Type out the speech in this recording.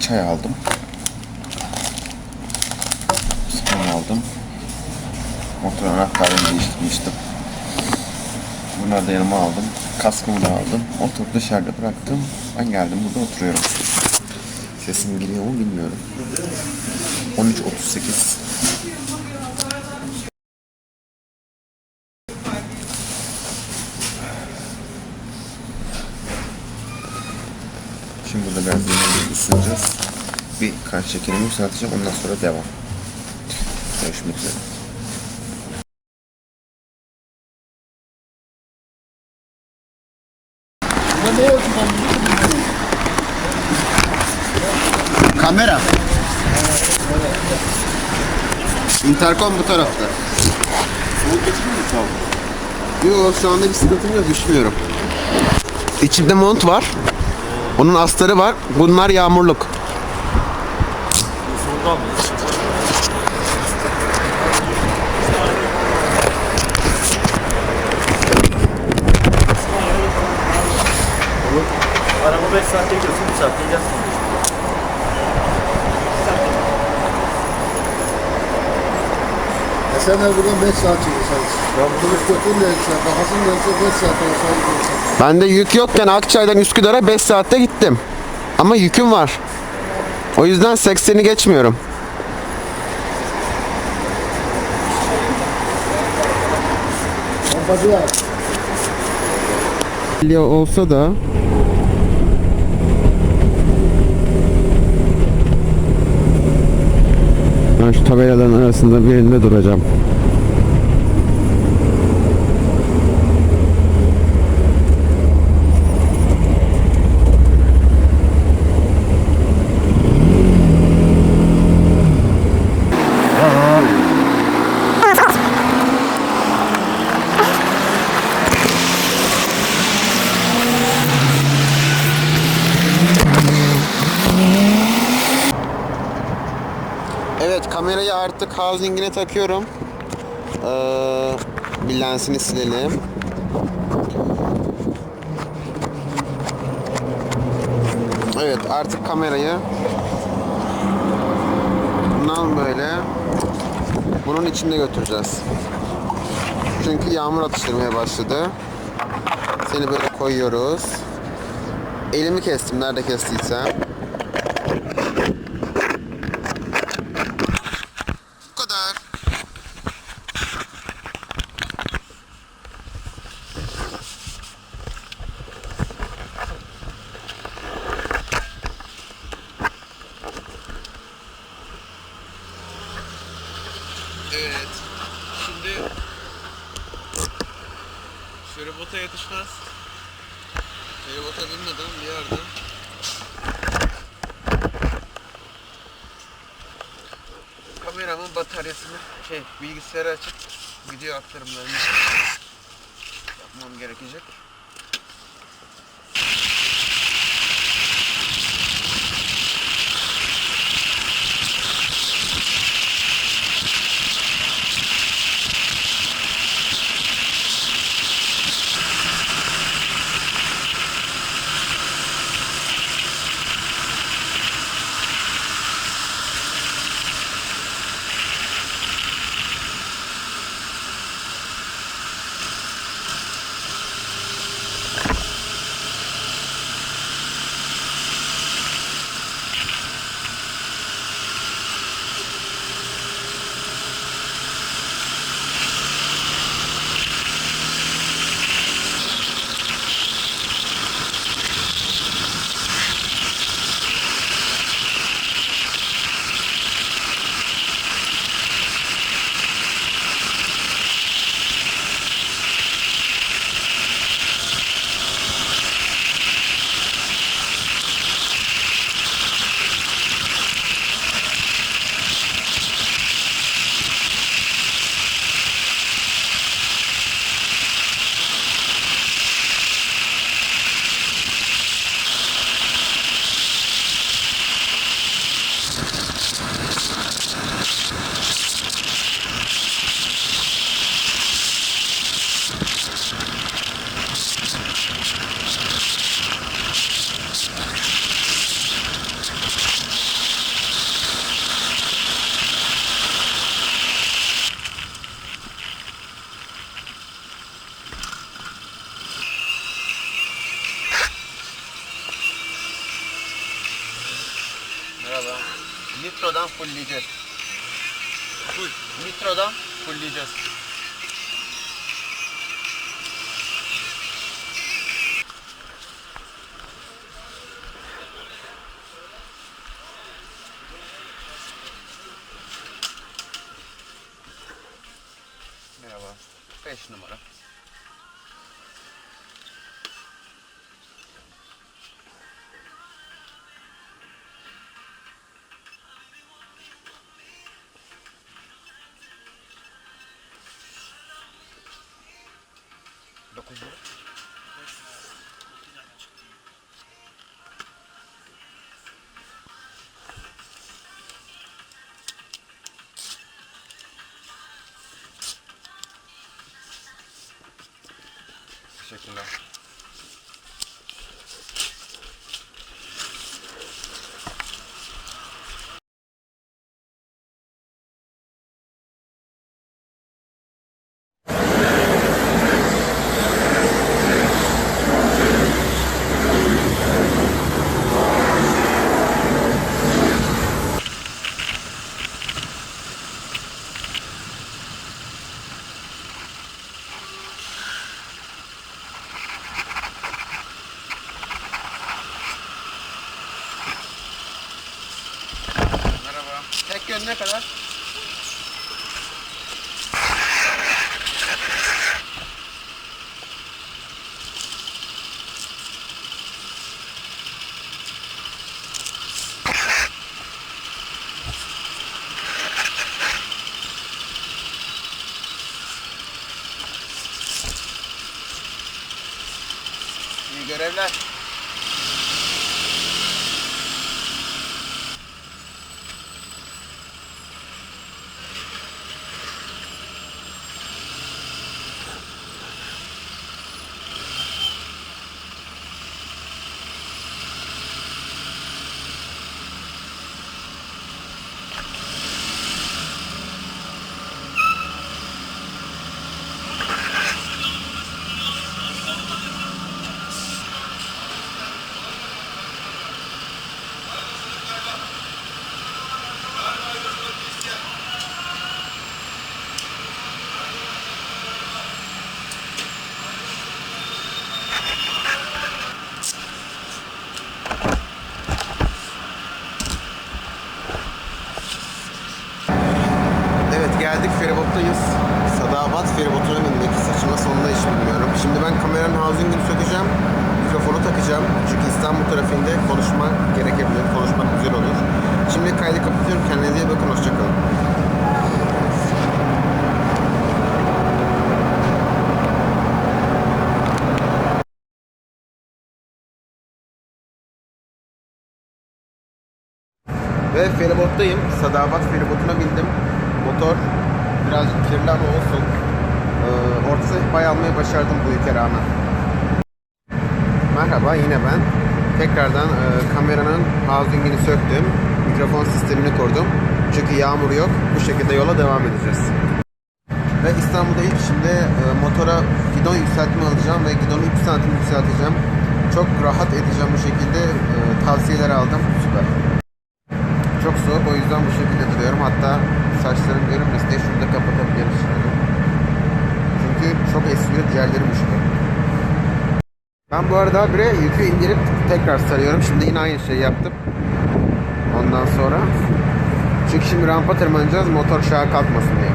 Çay aldım. Spon aldım. Motor anahtarını değiştirmiştim. Bunları da yanıma aldım. Kaskımı da aldım. Motoru dışarıda bıraktım. Ben geldim burada oturuyorum. Sesim geliyor mu bilmiyorum. 13.38 Şimdi burada biraz dinlenip ısınacağız. Bir kan şekerimi yükselteceğim. Ondan sonra devam. Görüşmek üzere. Kamera. Intercom bu tarafta. Yok şu anda bir sıkıntım yok üşümüyorum. İçimde mont var. Onun astarı var. Bunlar yağmurluk. Araba 5 saat çekiyorsun, 1 saat yiyeceksin. Sen de buradan 5 saat çalışacaksın. Ya bunu götürün de işte kafasını dönse 5 saat çalışacaksın. Bende yük yokken Akçay'dan Üsküdar'a 5 saatte gittim. Ama yüküm var. O yüzden 80'i geçmiyorum. Pompacı yap. Ya olsa da ben şu tabelaların arasında birinde duracağım. Evet kamerayı artık housing'ine takıyorum. Ee, bir lensini silelim. Evet artık kamerayı bundan böyle bunun içinde götüreceğiz. Çünkü yağmur atıştırmaya başladı. Seni böyle koyuyoruz. Elimi kestim nerede kestiysem. Bu kadar. Evet. Şimdi feribota yetişmez. Feribota binmeden bir yerde kameramın bataryasını şey bilgisayarı açıp video aktarımlarını yapmam gerekecek. Nitrodan fullleyeceğiz. Full. Nitrodan fullleyeceğiz. Merhaba. 5 numara. you know. Tek yön ne kadar? İyi görevler. Sadabat feribotuna bindik. Saçıma sonunda hiç bilmiyorum. Şimdi ben kameranın housingini sökeceğim. Mikrofonu takacağım. Çünkü İstanbul trafiğinde konuşma gerekebilir. Konuşmak güzel olur. Şimdi kaydı kapatıyorum. Kendinize iyi bakın. Hoşçakalın. Ve feribottayım. Sadabat feribotuna bindim. Motor birazcık kirli ama olsun. Ee, orta sehpayı almayı başardım bu ülke rağmen. Merhaba yine ben. Tekrardan e, kameranın housingini söktüm. Mikrofon sistemini kurdum. Çünkü yağmur yok. Bu şekilde yola devam edeceğiz. Ve İstanbul'dayım. Şimdi e, motora gidon yükseltme alacağım ve gidonu 3 santim yükselteceğim. Çok rahat edeceğim bu şekilde. E, tavsiyeler aldım. Süper. Çok soğuk o yüzden bu şekilde duruyorum. Hatta saçlarım görünmesin diye şunu da kapatabilirim şimdi. Çünkü çok esiyor diğerlerim üşüyor. Ben bu arada habire yükü indirip tekrar sarıyorum. Şimdi yine aynı şeyi yaptım. Ondan sonra. Çünkü şimdi rampa tırmanacağız motor şaha kalkmasın diye.